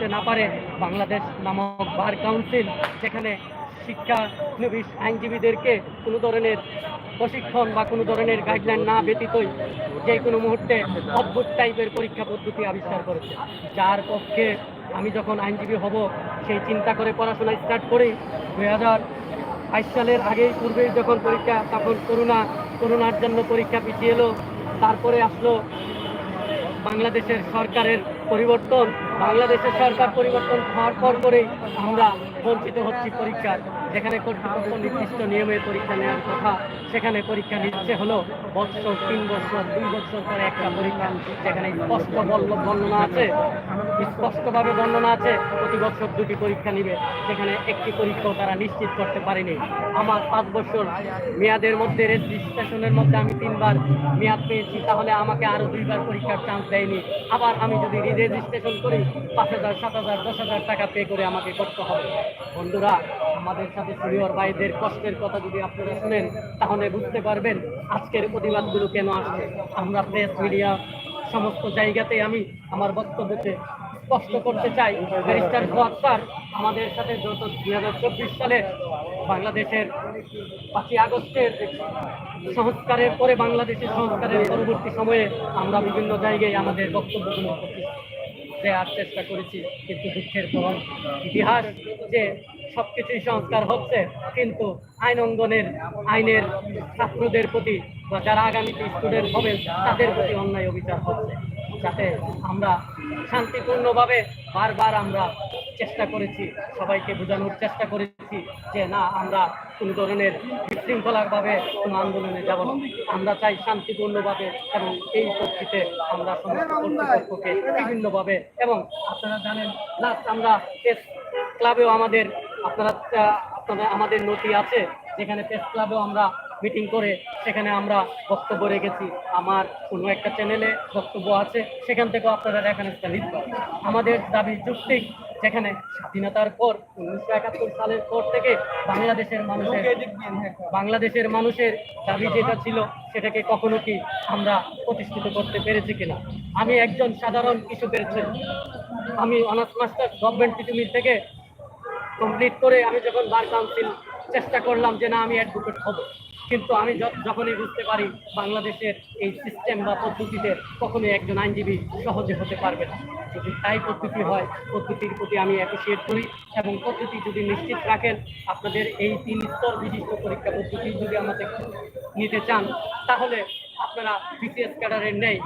দিতে না পারে, বাংলাদেশ নামক বার কাউন্সিল যেখানে শিক্ষানবিশ আইনজীবীদেরকে কোনো ধরনের প্রশিক্ষণ বা কোনো ধরনের গাইডলাইন না ব্যতীতই যে কোনো মুহূর্তে অদ্ভুত টাইপের পরীক্ষা পদ্ধতি আবিষ্কার করেছে। যার পক্ষে আমি যখন আইনজীবী হব, সেই চিন্তা করে পড়াশোনা স্টার্ট করি। দুই হাজার বাইশ সালের আগেই পূর্বেই যখন পরীক্ষা তখন করোনা করোনার জন্য পরীক্ষা পিছিয়ে এলো। তারপরে আসলো বাংলাদেশের সরকারের পরিবর্তন। বাংলাদেশের সরকার পরিবর্তন হওয়ার পর করেই আমরা বঞ্চিত হচ্ছি পরীক্ষার। যেখানে কর্তৃপক্ষ নির্দিষ্ট নিয়মে পরীক্ষা নেওয়ার কথা, সেখানে পরীক্ষা নিচ্ছে হলো বছর, তিন বছর, দুই বছর পরে একটা পরীক্ষা। যেখানে স্পষ্ট বর্ণনা আছে। স্পষ্টভাবে বর্ণনা আছে, প্রতি বছর দুটি পরীক্ষা নিবে। সেখানে একটি পরীক্ষাও তারা নিশ্চিত করতে পারেনি। আমার পাঁচ বছর মেয়াদের মধ্যে রেজিস্ট্রেশনের মধ্যে আমি তিনবার মেয়াদ পেয়েছি, তাহলে আমাকে আরও দুইবার পরীক্ষার চান্স দেয়নি। আবার আমি যদি রেজিস্ট্রেশন করি পাঁচ হাজার, সাত হাজার, দশ হাজার টাকা পে করে আমাকে করতে হবে। বন্ধুরা, আমাদের সাথে সিনিয়র ভাইদের কষ্টের কথা যদি আপনারা শুনেন, তাহলে বুঝতে পারবেন আজকের প্রতিবাদগুলো কেন আসছে। আমরা প্রেস মিডিয়া সমস্ত জায়গাতে আমি আমার বক্তব্যতে স্পষ্ট করতে চাই। ব্যারিস্টার ফুয়াদ স্যার আমাদের সাথে যত দুই হাজার চব্বিশ সালে বাংলাদেশের পাঁচই আগস্টের সংস্কারের পরে বাংলাদেশের সংস্কারের পরবর্তী সময়ে আমরা বিভিন্ন জায়গায় আমাদের বক্তব্যগুলো দেওয়ার চেষ্টা করেছি কিন্তু দুঃখের পরম ইতিহাস যে সবকিছুই সংস্কার হচ্ছে, কিন্তু আইন অঙ্গনের, আইনের ছাত্রদের প্রতি বা যারা আগামীতে স্টুডেন্ট হবেন তাদের প্রতি অন্যায় অবিচার হচ্ছে। যাতে আমরা শান্তিপূর্ণভাবে বারবার আমরা চেষ্টা করেছি, সবাইকে বোঝানোর চেষ্টা করেছি যে না, আমরা কোনো ধরনের বিশৃঙ্খলাভাবে কোনো আন্দোলনে যাব না। আমরা চাই শান্তিপূর্ণভাবে এবং এই পক্ষিতে আমরা কর্তৃপক্ষকে বিভিন্নভাবে এবং আপনারা জানেন লাস্ট আমরা প্রেস ক্লাবেও আমাদের আপনারা আহ, আপনারা আমাদের নথি আছে যেখানে প্রেস ক্লাবেও আমরা মিটিং করে সেখানে আমরা বক্তব্য রেখেছি। আমার কোনো একটা চ্যানেলে বক্তব্য আছে সেখান থেকেও আপনারা রেফারেন্সটা নিতে আমাদের দাবি যুক্তিক যেখানে স্বাধীনতার পর উনিশশো একাত্তর সালের পর থেকে বাংলাদেশের মানুষের বাংলাদেশের মানুষের দাবি যেটা ছিল সেটাকে কখনো কি আমরা প্রতিষ্ঠিত করতে পেরেছি কিনা? আমি একজন সাধারণ কৃষকের ছেলে। আমি অনার্স মাস্টার গভর্নমেন্ট পৃথিবীর থেকে কমপ্লিট করে আমি যখন বার কাউন্সিল চেষ্টা করলাম যে না আমি অ্যাডভোকেট হব। কিন্তু আমি যখনই বুঝতে পারি বাংলাদেশের এই সিস্টেম বা পদ্ধতিতে কখনোই একজন আইনজীবী সহজে হতে পারবে না। যদি তাই পদ্ধতি হয়, পদ্ধতির প্রতি আমি অ্যাপ্রিসিয়েট করি এবং পদ্ধতি যদি নিশ্চিত রাখেন, আপনাদের এই তিন স্তর বিশিষ্ট পরীক্ষা পদ্ধতি যদি আমাদের নিতে চান, তাহলে আপনারা বিসিএস ক্যাডারের নেই।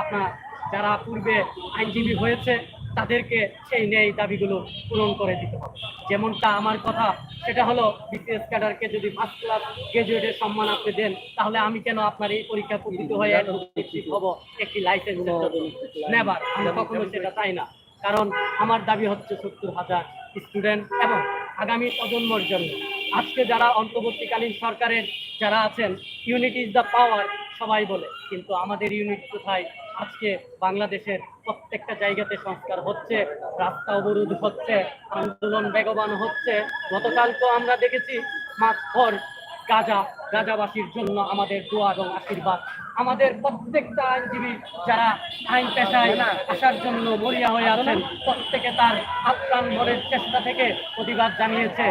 আপনারা যারা পূর্বে আইনজীবী হয়েছে তাদেরকে সেই ন্যায় দাবিগুলো পূরণ করে দিতে হবে। যেমনটা আমার কথা সেটা হলো বিসিএস ক্যাডারকে যদি ফার্স্ট ক্লাস গ্রাজুয়েটের সম্মান আপনি দেন তাহলে আমি কেন আপনার এই পরীক্ষা পদ্ধতি হয়ে হব একটি লাইসেন্স নেবার আমি কখনো সেটা চাই না। কারণ আমার দাবি হচ্ছে সত্তর হাজার স্টুডেন্ট এবং আগামী প্রজন্মর জন্য। আজকে যারা অন্তর্বর্তীকালীন সরকারের যারা আছেন ইউনিট ইজ দ্য পাওয়ার সবাই বলে, কিন্তু আমাদের ইউনিট কোথায়? আজকে বাংলাদেশের প্রত্যেকটা জায়গাতে সংস্কার হচ্ছে, রাস্তা অবরোধ হচ্ছে, আন্দোলন বেগবান হচ্ছে। গতকাল তো আমরা দেখেছি মাস গাজা, গাজাবাসীর জন্য আমাদের দোয়া এবং আশীর্বাদ। আমাদের প্রত্যেকটা আইনজীবী যারা আইন পেশায় আসার জন্য মরিয়া হয়ে আছেন, প্রত্যেকে তার আপ্রাণ মনের চেষ্টা থেকে প্রতিবাদ জানিয়েছে।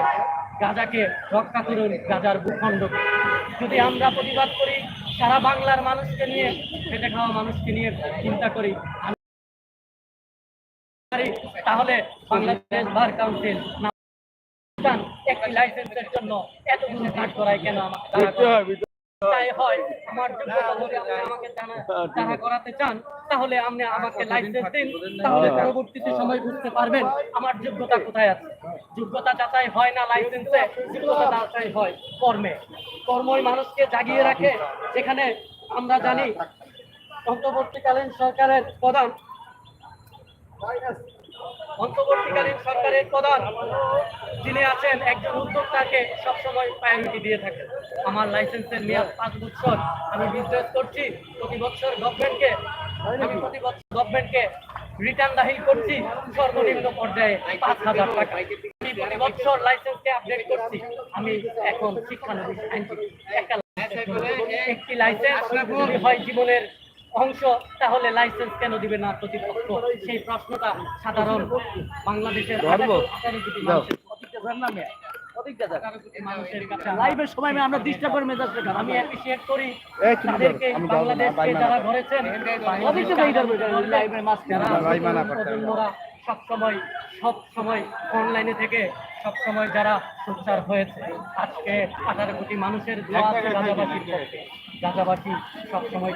গাজাকে রক্ষা করুন, গাজার ভূখণ্ড। যদি আমরা প্রতিবাদ করি সারা বাংলার মানুষকে নিয়ে খেটে খাওয়া মানুষকে নিয়ে চিন্তা করি তাহলে বাংলাদেশ বার কাউন্সিল একটি লাইসেন্সের জন্য এতগুলো কাজ করায় কেন আমাকে? তাই হয়। আমার যোগ্যতা যদি আপনি আমাকে জানা- দাঁড়া করাতে চান তাহলে আপনি আমাকে লাইসেন্স দিন। তাহলে পরবর্তীতে সময় বুঝতে পারবেন আমার যোগ্যতা কোথায় আছে। যোগ্যতা যাচাই হয় না লাইসেন্সে যোগ্যতা যাচাই হয় কর্মে। কর্মই মানুষকে জাগিয়ে রাখে। যেখানে আমরা জানি অন্তর্বর্তীকালীন সরকারের প্রধান অন্তর্বর্তীকালীন সরকারের প্রধান যিনি আছেন, একজন উদ্যোক্তাকে সবসময় প্রায়োরিটি দিয়ে থাকেন। আমার লাইসেন্সের মেয়াদ পাঁচ বছর। আমি বিজনেস করছি, প্রতি বছর গভর্নমেন্টকে আমি প্রতি বছর গভর্নমেন্টকে রিটার্ন দাখিল করছি সর্বনিম্ন পর্যায়ে পাঁচ হাজার টাকা। প্রতি বছর লাইসেন্সকে আপডেট করছি। আমি এখন শিক্ষানবিশ আইনজীবী। একটা একটি লাইসেন্স হয় জীবনের অংশ তাহলে লাইসেন্স কেন দিবে না প্রতিপক্ষ? সেই প্রশ্নটা সাধারণ বাংলাদেশের লাইভের সময় আমরা ডিস্টার্ব করে মেজাজ আমি অ্যাপ্রিসিয়েট করি তাদেরকে বাংলাদেশকে যারা অবশ্যই লাইভের মাঝখানে। সবসময়। সব সময় সব সময় অনলাইনে থেকে সব সময় যারা সোচ্চার হয়েছে আজকে আঠারো কোটি মানুষের দোয়া গাজাবাসীর পক্ষে গাজাবাসী সব সময়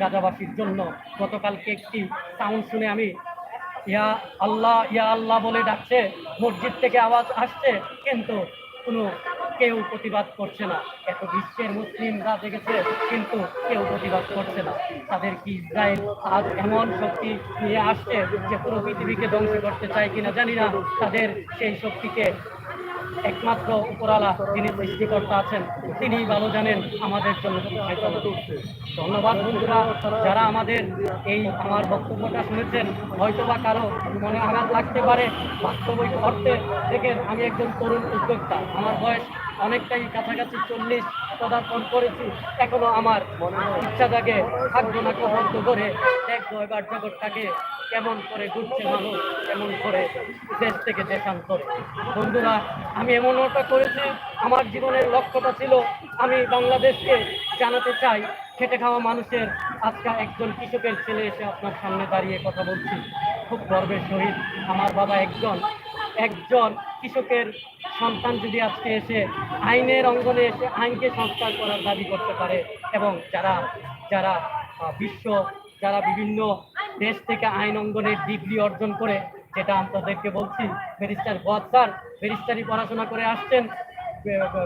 গাজাবাসীর জন্য গতকালকে একটি সাউন্ড শুনে আমি ইয়া আল্লাহ ইয়া আল্লাহ বলে ডাকছে মসজিদ থেকে আওয়াজ আসছে কিন্তু কোনো কেউ প্রতিবাদ করছে না। এত বিশ্বের মুসলিমরা জেগেছে, কিন্তু কেউ প্রতিবাদ করছে না। তাদের কি ইসরায়েল আজ এমন শক্তি নিয়ে আসছে যে পুরো পৃথিবীকে ধ্বংস করতে চায় কিনা জানি না। তাদের সেই শক্তিকে একমাত্র উপরালা যিনি সৃষ্টিকর্তা আছেন তিনি ভালো জানেন আমাদের জন্য। ধন্যবাদ বন্ধুরা, যারা আমাদের এই আমার বক্তব্যটা শুনেছেন হয়তো বা কারও মনে আঘাত লাগতে পারে। বাস্তবিক অর্থে দেখেন, আমি একজন তরুণ উদ্যোক্তা। আমার বয়স অনেকটাই কাছাকাছি চল্লিশ পদার্পণ করেছি। এখনও আমার ইচ্ছা জাগে থাকব না করে দেখব এবার জগৎটাকে কেমন করে ঘুরছে মানুষ কেমন করে দেশ থেকে দেশান্তরে। বন্ধুরা, আমি এমন ওটা করেছি, আমার জীবনের লক্ষ্যটা ছিল আমি বাংলাদেশকে জানাতে চাই। খেটে খাওয়া মানুষের আজকে একজন কৃষকের ছেলে এসে আপনার সামনে দাঁড়িয়ে কথা বলছি। খুব গর্বের সহিত আমার বাবা একজন একজন কৃষকের সন্তান যদি আজকে এসে আইনের অঙ্গনে এসে আইনকে সংস্কার করার দাবি করতে পারে এবং যারা যারা বিশ্ব, যারা বিভিন্ন দেশ থেকে আইন অঙ্গনের ডিগ্রি অর্জন করে, যেটা আপনাদেরকে বলছি, ব্যারিস্টার বদ স্যার, ব্যারিস্টারি পড়াশোনা করে আসছেন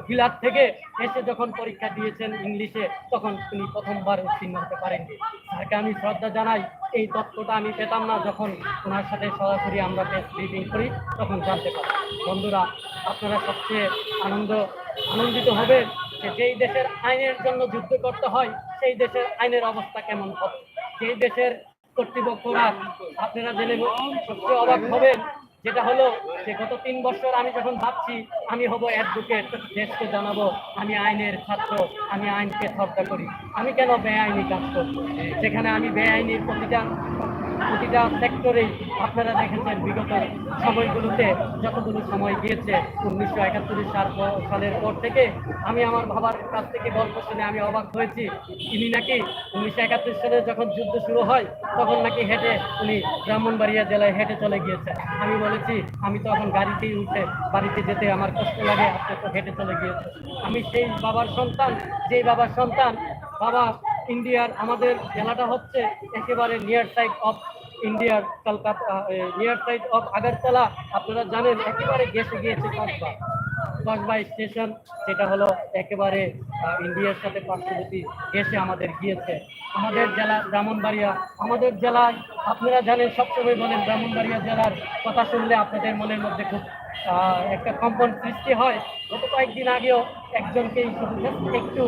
বিলাত থেকে এসে যখন পরীক্ষা দিয়েছেন ইংলিশে, তখন তিনি প্রথমবার উত্তীর্ণ হতে পারেননি। স্যারকে আমি শ্রদ্ধা জানাই, এই তথ্যটা আমি পেতাম না। যখন ওনার সাথে সরাসরি আমরা টেস্ট ব্রিফিং করি, তখন জানতে পারি। বন্ধুরা, আপনারা সবচেয়ে আনন্দ, আনন্দিত হবে যে যেই দেশের আইনের জন্য যুদ্ধ করতে হয়, সেই দেশের আইনের অবস্থা কেমন হবে? যেই দেশের কর্তৃপক্ষরা আপনারা জেনে সবচেয়ে অবাক হবেন যেটা হলো যে গত তিন বছর আমি যখন ভাবছি, আমি হব অ্যাডভোকেট দেশকে জানাব, আমি আইনের ছাত্র, আমি আইনকে শ্রদ্ধা করি। আমি কেন বেআইনি কাজ করব? সেখানে আমি বেআইনির প্রতিটা প্রতিটা সেক্টরেই আপনারা দেখেছেন বিগত সময়গুলোতে যতগুলো সময় গিয়েছে, উনিশশো একাত্তরের সাল সালের পর থেকে আমি আমার বাবার কাছ থেকে গল্প শুনে আমি অবাক হয়েছি। তিনি নাকি উনিশশো একাত্তর সালে যখন যুদ্ধ শুরু হয়, তখন নাকি হেঁটে উনি ব্রাহ্মণবাড়িয়া জেলায় হেঁটে চলে গিয়েছে আমি বলেছি, আমি তখন গাড়িতেই উঠে বাড়িতে যেতে আমার কষ্ট লাগে, আপনি তো হেঁটে চলে গিয়েছে আমি সেই বাবার সন্তান, যেই বাবার সন্তান, বাবা ইন্ডিয়ার, আমাদের জেলাটা হচ্ছে একেবারে নিয়ার সাইড অফ ইন্ডিয়ার Kolkata near side of Agartala. আপনারা জানেন, একেবারে গেছে গিয়েছে কসবা কসবা স্টেশন, যেটা হলো একেবারে ইন্ডিয়ার সাথে পার্শ্ববর্তী, গেছে আমাদের, গিয়েছে। আমাদের জেলা ব্রাহ্মণবাড়িয়া, আমাদের জেলায় আপনারা জানেন, সবসময় বলেন ব্রাহ্মণবাড়িয়া জেলার কথা শুনলে আপনাদের মনের মধ্যে খুব একটা কম্পন সৃষ্টি হয়। গত কয়েকদিন আগেও একজনকে এই শুধু just একটু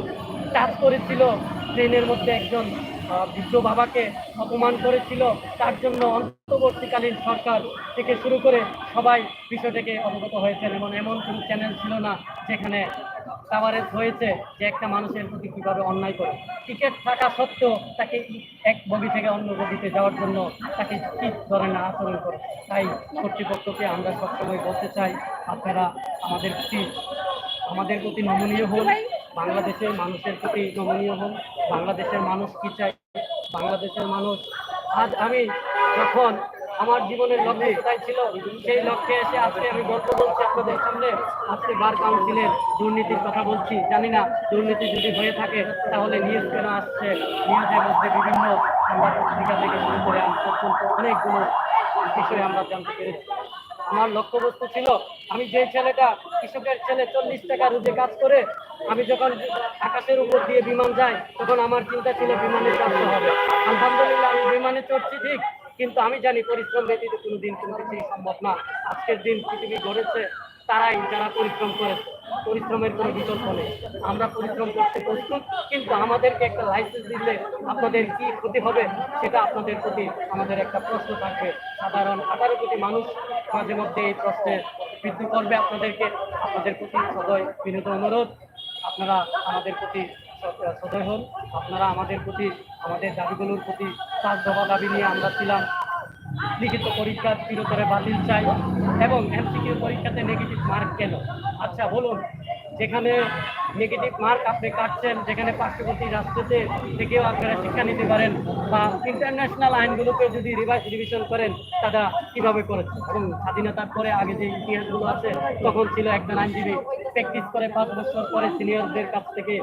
টাচ করেছিল। ট্রেনের মধ্যে একজন বৃদ্ধ বাবাকে অপমান করেছিল, তার জন্য অন্তর্বর্তীকালীন সরকার থেকে শুরু করে সবাই বিষয়টাকে অবগত হয়েছেন এবং এমন কোনো চ্যানেল ছিল না যেখানে কাভারেজ হয়েছে যে একটা মানুষের প্রতি কীভাবে অন্যায় করে। টিকিট থাকা সত্ত্বেও তাকে এক বগি থেকে অন্য বগিতে যাওয়ার জন্য তাকে কী ধরনের আচরণ করে। তাই কর্তৃপক্ষকে আমরা সবসময় বলতে চাই, আপনারা আমাদের প্রতি আমাদের প্রতি নমনীয় হন। বাংলাদেশের মানুষের প্রতি নমনীয় হন। বাংলাদেশের মানুষ কি চায়? বাংলাদেশের মানুষ। আজ আমি যখন আমার জীবনের লক্ষ্য কোথায় ছিল, সেই লক্ষ্যে এসে আজকে আমি গল্প বলছি আপনাদের সামনে। আজকে বার কাউন্সিলের দুর্নীতির কথা বলছি। জানি না দুর্নীতি যদি হয়ে থাকে, তাহলে নিউজ কেন আসছে? নিউজের মধ্যে বিভিন্ন সংবাদ পত্রিকা থেকে শুরু করে অনেকগুলো বিষয়ে আমরা জানতে পেরেছি। আমার লক্ষ্যবস্তু ছিল, আমি যে ছেলেটা কৃষকের ছেলে চল্লিশ টাকা রোজে কাজ করে, আমি যখন আকাশের উপর দিয়ে বিমান যাই, তখন আমার চিন্তা ছিল বিমানে চড়তে হবে। আলহামদুলিল্লাহ, আমি বিমানে চড়ছি ঠিক, কিন্তু আমি জানি পরিশ্রম ব্যতীত কোনো দিন কোনো কিছুই সম্ভব না। আজকের দিন পৃথিবী গড়েছে, তারাই যারা পরিশ্রম করেছে। পরিশ্রমের কোনো বিকল্প নেই। আমরা পরিশ্রম করতে প্রস্তুত, কিন্তু আমাদেরকে একটা লাইসেন্স দিলে আপনাদের কি ক্ষতি হবে সেটা আপনাদের প্রতি আমাদের একটা প্রশ্ন থাকবে। সাধারণ আঠারো কোটি মানুষ মাঝে মধ্যে এই প্রশ্নের বৃদ্ধি করবে আপনাদেরকে। আপনাদের প্রতি সদয় বিনীত অনুরোধ। আপনারা আমাদের প্রতি সদয় হন। আপনারা আমাদের প্রতি, আমাদের দাবিগুলোর প্রতি দফা দাবি নিয়ে আমরা ছিলাম। লিখিত পরীক্ষা চিরতরে বাতিল চাই এবং এমসিকিউ পরীক্ষাতে নেগেটিভ মার্ক কেন? আচ্ছা বলুন। যেখানে নেগেটিভ মার্ক আপনি কাটছেন, যেখানে পার্শ্ববর্তী রাষ্ট্রতে থেকেও আপনারা শিক্ষা নিতে পারেন বা ইন্টারন্যাশনাল আইনগুলোকে যদি রিভাইজ রিভিশন করেন, তারা কীভাবে করেছে এবং স্বাধীনতার পরে আগে যে ইতিহাসগুলো আছে, তখন ছিল একজন আইনজীবী প্র্যাকটিস করে পাঁচ বছর পরে সিনিয়রদের কাছ থেকে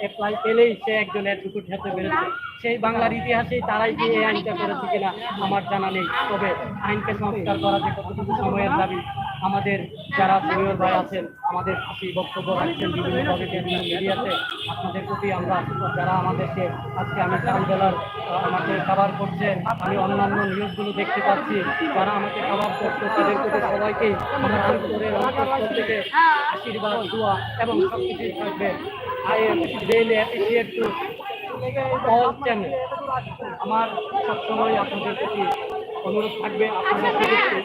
অ্যাপ্লাই পেলেই সে একজন অ্যাডভোকেট হতে পেরেছে। সেই বাংলার ইতিহাসেই তারাই কি এই আইনটা করেছে কিনা, আমার জানা নেই। তবে আইনকে সংস্কার করা যে কতটুকু সময়ের দাবি আমাদের যারা সিনিয়র ভাই আছেন, আমাদের প্রতি বক্তব্য রাখছেন বিভিন্নভাবে বিভিন্ন মিডিয়াতে, আপনাদের প্রতি আমরা যারা আমাদেরকে আজকে আমি কাউন্সিলর আমাকে কভার করছে আমি অন্যান্য নিউজগুলো দেখতে পাচ্ছি, যারা আমাকে কভার করছে, তাদের প্রতি থেকে আশীর্বাদ, দোয়া এবং সব কিছুই থাকবে। আই রিয়েলি চ্যানেল আমার সবসময় আপনাদের প্রতি অনুরোধ থাকবে আচ্ছা আপনারা ভাইয়া, শুধু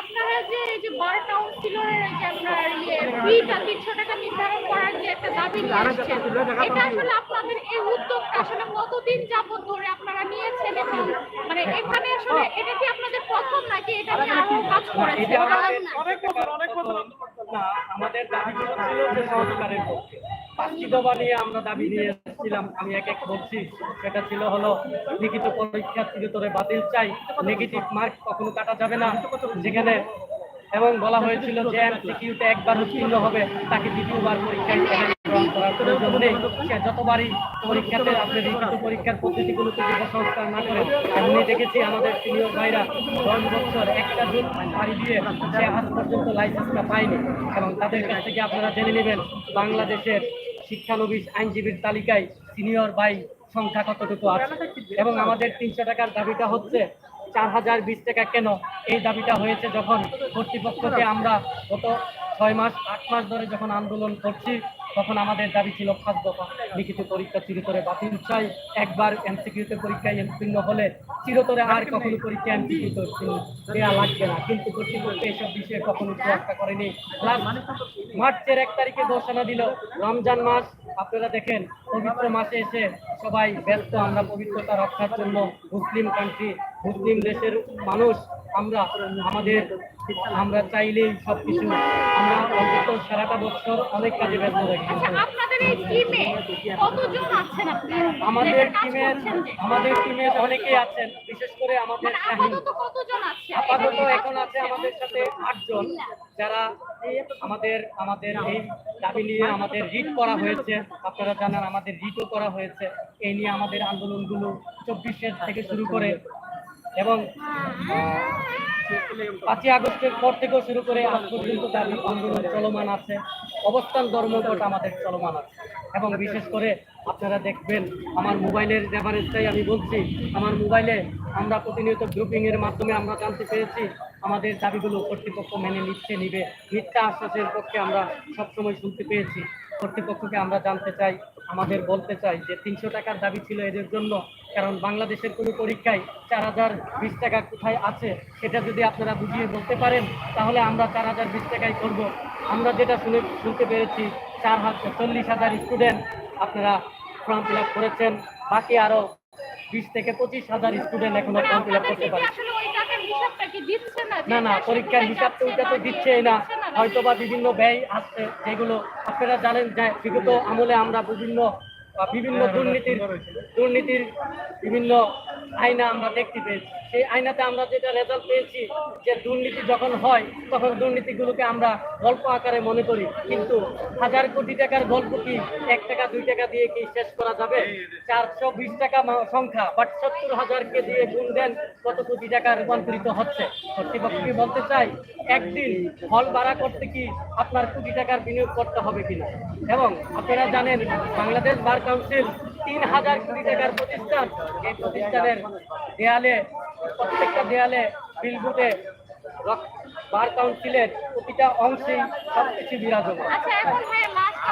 আপনারা যে এই যে বার কাউন্সিলরের যে আপনার ইয়ে ফিটা তিনশো টাকা নির্ধারণ করার যে একটা দাবি এটা আসলে আপনাদের এই উদ্যোগটা আসলে কতদিন যাবত ধরে আপনারা নিয়েছেন এবং মানে এখানে আসলে এটা কি আপনাদের প্রথম নাকি এটা নিয়ে আরও কাজ করেছেন এটা আমাদের না, আমাদের দাবিগুলো ছিল যে সংস্কারের পক্ষে। পাঁচটি দফা নিয়ে আমরা দাবি নিয়ে এসেছিলাম আমি এক এক বলছি। সেটা ছিল হলো লিখিত পরীক্ষা চিরতরে বাতিল চাই নেগেটিভ মার্ক কখনো কাটা যাবে না। যেখানে এবং বলা হয়েছিল যে এমসিকিউতে একবার উত্তীর্ণ হবে, তাকে দ্বিতীয়বার পরীক্ষায় যতবারই পরীক্ষাতে আপনি লিখিত পরীক্ষার পদ্ধতিগুলোকে যদি সংস্কার না করেন এমনি দেখেছি আমাদের সিনিয়র ভাইরা দশ বছর একটা জুন পাড়ি দিয়ে সে আজ পর্যন্ত লাইসেন্সটা পায়নি। এবং তাদের কাছ থেকে আপনারা জেনে নেবেন, বাংলাদেশের শিক্ষানবিশ আইনজীবীর তালিকায় সিনিয়র ভাই সংখ্যা কতটুকু আছে। এবং আমাদের তিনশো টাকার দাবিটা হচ্ছে চার হাজার বিশ টাকা কেন এই দাবিটা হয়েছে যখন কর্তৃপক্ষকে আমরা গত ছয় মাস, আট মাস ধরে যখন আন্দোলন করছি তখন আমাদের দাবি ছিল দফা লিখিত পরীক্ষা চিরতরে বাতিল চাই। একবার এমসিকিউতে পরীক্ষায় উত্তীর্ণ হলে চিরতরে আর কখনো পরীক্ষা এমসিকিউতে উত্তীর্ণ দেওয়া লাগবে না। কিন্তু কর্তৃপক্ষ এসব বিষয়ে কখনো তোয়াক্কা করেনি। মার্চের এক তারিখে ঘোষণা দিল, রমজান মাস, আপনারা দেখেন, পবিত্র মাসে এসে সবাই ব্যস্ত, আমরা পবিত্রতা রক্ষার জন্য মুসলিম কান্ট্রি মুসলিম দেশের মানুষ আমরা আমাদের আমরা চাইলেই সবকিছু আমরা অন্তত সারাটা বছর অনেক কাজে ব্যস্ত থাকি। আমাদের টিমের আমাদের টিমের অনেকেই আছেন বিশেষ করে আমাদের মানে আপাতত এখন আছে আমাদের সাথে আটজন যারা আমাদের আমাদের এই দাবি নিয়ে আমাদের রিট করা হয়েছে। আপনারা জানেন আমাদের রিটও করা হয়েছে। এই নিয়ে আমাদের আন্দোলনগুলো চব্বিশের থেকে শুরু করে এবং পাঁচই আগস্টের পর থেকেও শুরু করে আজ পর্যন্ত দাবি আন্দোলন চলমান আছে। অবস্থান ধর্মঘট আমাদের চলমান আছে। এবং বিশেষ করে আপনারা দেখবেন, আমার মোবাইলের রেফারেন্সটাই আমি বলছি, আমার মোবাইলে আমরা প্রতিনিয়ত গ্রুপিং এর মাধ্যমে আমরা জানতে পেরেছি, আমাদের দাবিগুলো কর্তৃপক্ষ মেনে নিচ্ছে, নিবে। মিথ্যা আশ্বাসের পক্ষে আমরা সবসময় শুনতে পেয়েছি। কর্তৃপক্ষকে আমরা জানতে চাই আমাদের বলতে চাই যে তিনশো টাকার দাবি ছিল এদের জন্য কারণ বাংলাদেশের কোনো পরীক্ষায় চার হাজার বিশ টাকা কোথায় আছে সেটা যদি আপনারা বুঝিয়ে বলতে পারেন তাহলে আমরা চার হাজার বিশ টাকাই করব। আমরা যেটা শুনে শুনতে পেরেছি চার হাজার চল্লিশ হাজার স্টুডেন্ট আপনারা ফর্ম ফিল আপ করেছেন বাকি আরও বিশ থেকে পঁচিশ হাজার স্টুডেন্ট এখনও ফর্ম ফিল আপ করতে পারে না? না পরীক্ষার হিসাব তো ওইটা তো দিচ্ছেই না। দিচ্ছে না? হয়তো বা বিভিন্ন ব্যয় আসছে যেগুলো আপনারা জানেন যে বিগত আমলে আমরা বিভিন্ন বা বিভিন্ন দুর্নীতির দুর্নীতির বিভিন্ন আয়না আমরা দেখতে পেয়েছি। সেই আয়নাতে আমরা যেটা রেজাল্ট পেয়েছি যে দুর্নীতি যখন হয় তখন দুর্নীতিগুলোকে আমরা গল্প আকারে মনে করি। কিন্তু হাজার কোটি টাকার গল্প কি এক টাকা দুই টাকা দিয়ে কি শেষ করা যাবে? চারশো বিশ টাকা সংখ্যা বাট সত্তর হাজারকে দিয়ে গুণ দেন কত কোটি টাকা রূপান্তরিত হচ্ছে? কর্তৃপক্ষ কি বলতে চাই? একদিন হল ভাড়া করতে কি আপনার কোটি টাকার বিনিয়োগ করতে হবে কিনা? এবং আপনারা জানেন বাংলাদেশ বার কাউন্সিল তিন হাজার কোটি টাকার প্রতিষ্ঠান। এই প্রতিষ্ঠানের দেয়ালে প্রত্যেকটা দেয়ালে বিলবুটে বার কাউন্সিলের প্রতিটা অংশেই সবকিছু বিরাজমান। আচ্ছা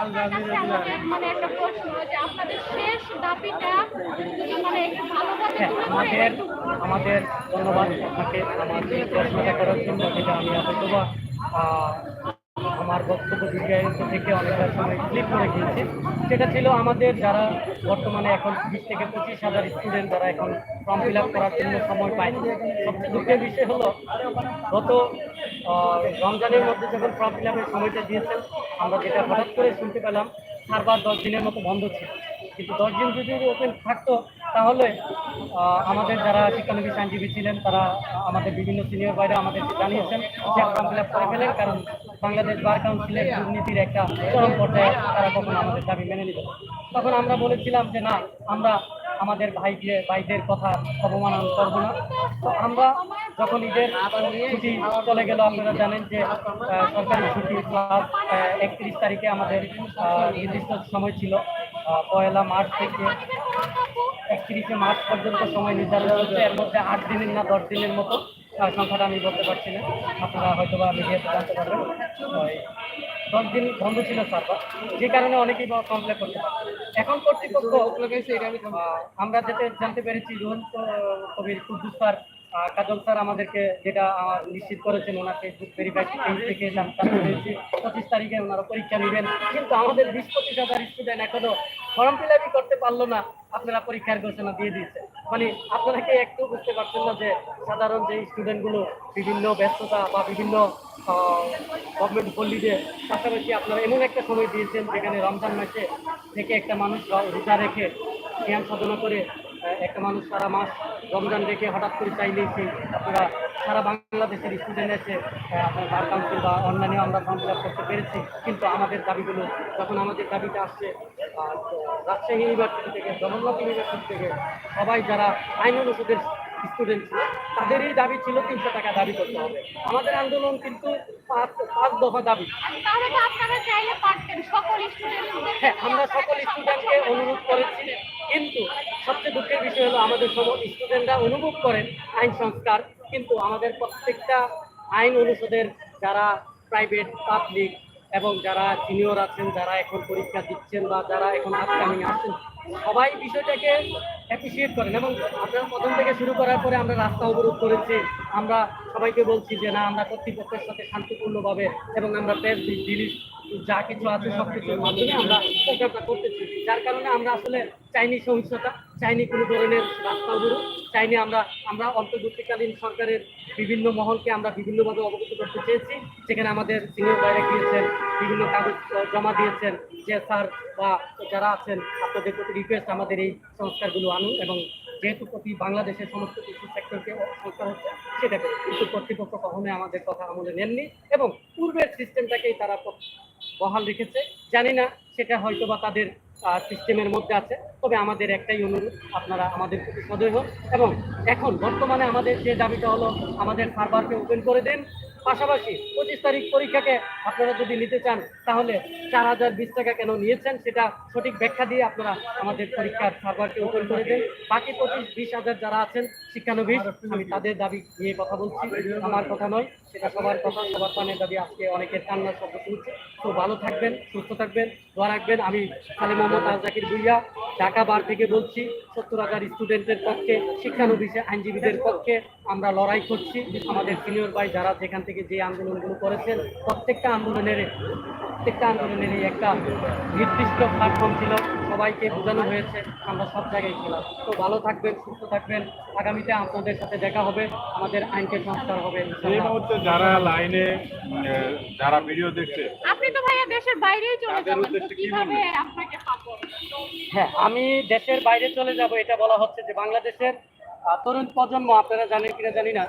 আমাদের মানে মানে হ্যাঁ ধরে আমাদের ধন্যবাদ আপনাকে আমার প্রশ্নটা করার জন্য যেটা আমি হয়তো আমার বক্তব্য দীর্ঘায়িত থেকে অনেকটা সময় ক্লিপ করে গিয়েছে সেটা ছিল আমাদের যারা বর্তমানে এখন বিশ থেকে পঁচিশ হাজার স্টুডেন্ট যারা এখন ফর্ম ফিল আপ করার জন্য সময় পায়নি। সবচেয়ে দুঃখের বিষয় হলো, গত রমজানের মধ্যে যখন ফর্ম ফিল আপের সময়টা দিয়েছেন, আমরা যেটা হঠাৎ করে শুনতে পেলাম, সার্ভার দশ দিনের মতো বন্ধ ছিল। কিন্তু দশ দিন যদি ওপেন থাকতো, তাহলে আমাদের যারা শিক্ষানবী আইনজীবী ছিলেন, তারা আমাদের বিভিন্ন সিনিয়র বাইরে আমাদেরকে জানিয়েছেন যে ফর্ম ফিল আপ করে ফেলেন, কারণ বাংলাদেশ বার কাউন্সিলের দুর্নীতির একটা চরম পর্যায়ে তারা কখনো আমাদের দাবি মেনে নিল তখন আমরা বলেছিলাম যে, না, আমরা আমাদের ভাইকে, ভাইদের কথা অবমাননা করব না। তো আমরা যখন ঈদের ছুটি চলে গেল, আপনারা জানেন যে সরকারি ছুটি, প্লাস একত্রিশ তারিখে আমাদের নির্দিষ্ট সময় ছিল। পয়লা মার্চ থেকে একত্রিশে মার্চ পর্যন্ত সময় নির্ধারণ হচ্ছে এর মধ্যে আট দিনের না দশ দিনের মতো সংখ্যাটা আমি বলতে পারছি না। আপনারা হয়তো বা মিডিয়াতে জানতে পারবেন দশ দিন বন্ধ ছিল সার্ভার যে কারণে অনেকেই কমপ্লেন করতে পারছে এখন কর্তৃপক্ষ আমরা যেতে জানতে পেরেছি রোহন কবির কুদ্দুস কাজল স্যার আমাদেরকে যেটা আমার নিশ্চিত করেছেন, ওনার ফেসবুক ভেরিফাইড থেকে পঁচিশ তারিখে ওনারা পরীক্ষা নেবেন। কিন্তু আমাদের বিশ পঁচিশ হাজার স্টুডেন্ট এখনও ফর্ম ফিল আপই করতে পারল না, আপনারা পরীক্ষার ঘোষণা দিয়ে দিয়েছে মানে আপনারা কি একটু বুঝতে পারছেন না যে সাধারণ যে স্টুডেন্টগুলো বিভিন্ন ব্যস্ততা বা বিভিন্ন গভর্নমেন্ট হলিডে পাশাপাশি আপনারা এমন একটা সময় দিয়েছেন যেখানে রমজান মাসে থেকে একটা মানুষ রোজা রেখে জ্ঞান সাধনা করে একটা মানুষ সারা মাস রমজান রেখে হঠাৎ করে চাইলেই সেই আপনারা সারা বাংলাদেশের স্টুডেন্ট এসে আপনার বার কাউন্সিল বা অন্যান্য আমরা ফর্ম ফিল করতে পেরেছি। কিন্তু আমাদের দাবিগুলো যখন আমাদের দাবিটা আসছে রাজশাহী ইউনিভার্সিটি থেকে জগন্নাথ ইউনিভার্সিটি থেকে সবাই যারা আইন অনুষদের স্টুডেন্ট ছিল তাদেরই দাবি ছিল তিনশো টাকা দাবি করতে হবে। আমাদের আন্দোলন কিন্তু পাঁচ পাঁচ দফা দাবি। হ্যাঁ আমরা সকল স্টুডেন্টকে অনুরোধ করেছি। কিন্তু সবচেয়ে দুঃখের বিষয় হলো আমাদের সব স্টুডেন্টরা অনুভব করেন আইন সংস্কার, কিন্তু আমাদের প্রত্যেকটা আইন অনুষদের যারা প্রাইভেট পাবলিক এবং যারা সিনিয়র আছেন, যারা এখন পরীক্ষা দিচ্ছেন বা যারা এখন আপকামিং আছেন সবাই বিষয়টাকে অ্যাপ্রিসিয়েট করেন এবং আপনারা প্রথম থেকে শুরু করার পরে আমরা রাস্তা অবরোধ করেছি। আমরা সবাইকে বলছি যে না, আমরা কর্তৃপক্ষের সাথে শান্তিপূর্ণভাবে এবং আমরা প্রেস রিলিজ যা কিছু আছে সব কিছুর মাধ্যমে আমরা প্রোগ্রামটা করতেছি। যার কারণে আমরা আসলে চাইনি সহিংসতা, চাইনি কোনো ধরনের রাস্তা অবরোধ চাইনি আমরা আমরা অন্তর্বর্তীকালীন সরকারের বিভিন্ন মহলকে আমরা বিভিন্নভাবে অবগত করতে চেয়েছি। যেখানে আমাদের সিনিয়র বাইরে গিয়েছেন বিভিন্ন কাগজ জমা দিয়েছেন যে স্যার বা যারা আছেন, আপনাদের প্রতি রিকোয়েস্ট আমাদের এই সংস্কারগুলো আনুন এবং যেহেতু প্রতি বাংলাদেশের সমস্ত কিছু সেক্টরকে সংস্কার হচ্ছে, সেটাকে কিন্তু কর্তৃপক্ষ কখনোই আমাদের কথা আমলে নেননি এবং পূর্বের সিস্টেমটাকেই তারা বহাল রেখেছে। জানি না সেটা হয়তো বা তাদের সিস্টেমের মধ্যে আছে, তবে আমাদের একটাই অনুরোধ, আপনারা আমাদের সদয় হন এবং এখন বর্তমানে আমাদের যে দাবিটা হলো, আমাদের সার্ভারকে ওপেন করে দেন। পাশাপাশি পঁচিশ তারিখ পরীক্ষাকে আপনারা যদি নিতে চান, তাহলে চার হাজার বিশ টাকা কেন নিয়েছেন সেটা সঠিক ব্যাখ্যা দিয়ে আপনারা আমাদের পরীক্ষার সার্ভারকে ওপেন করে দেন। বাকি পঁচিশ বিশ হাজার যারা আছেন, শিক্ষানবিশ, আমি তাদের দাবি নিয়ে কথা বলছি। আমার কথা নয়। সেটা সবার কথা, সবার প্রাণের দাবি আজকে অনেকের কান্নার শব্দ শুনছে। তো ভালো থাকবেন, সুস্থ থাকবেন, দোয়া রাখবেন। আমি সালে মোহাম্মদ আজাকির ভুইয়া, ঢাকা বার থেকে বলছি, সত্তর হাজার স্টুডেন্টের পক্ষে, শিক্ষানবিশে আইনজীবীদের পক্ষে আমরা লড়াই করছি। আমাদের সিনিয়র ভাই যারা যেখান থেকে যে আন্দোলনগুলো করেছেন, প্রত্যেকটা আন্দোলনের, প্রত্যেকটা আন্দোলনেরই একটা নির্দিষ্ট প্ল্যাটফর্ম ছিল। সবাইকে বোঝানো হয়েছে আমরা সব জায়গায় ছিলাম। তো ভালো থাকবেন সুস্থ থাকবেন। আগামীতে আপনাদের সাথে দেখা হবে আমাদের আইনকে সংস্কার হবে এই মুহূর্তে যারা লাইনে যারা ভিডিও দেখছে। আপনি তো ভাইয়া দেশের বাইরেই চলে যাবেন কীভাবে আপনাকে পাবো? হ্যাঁ আমি দেশের বাইরে চলে যাব এটা বলা হচ্ছে যে বাংলাদেশের তরুণ প্রজন্ম আপনারা জানেন কিনা জানি না।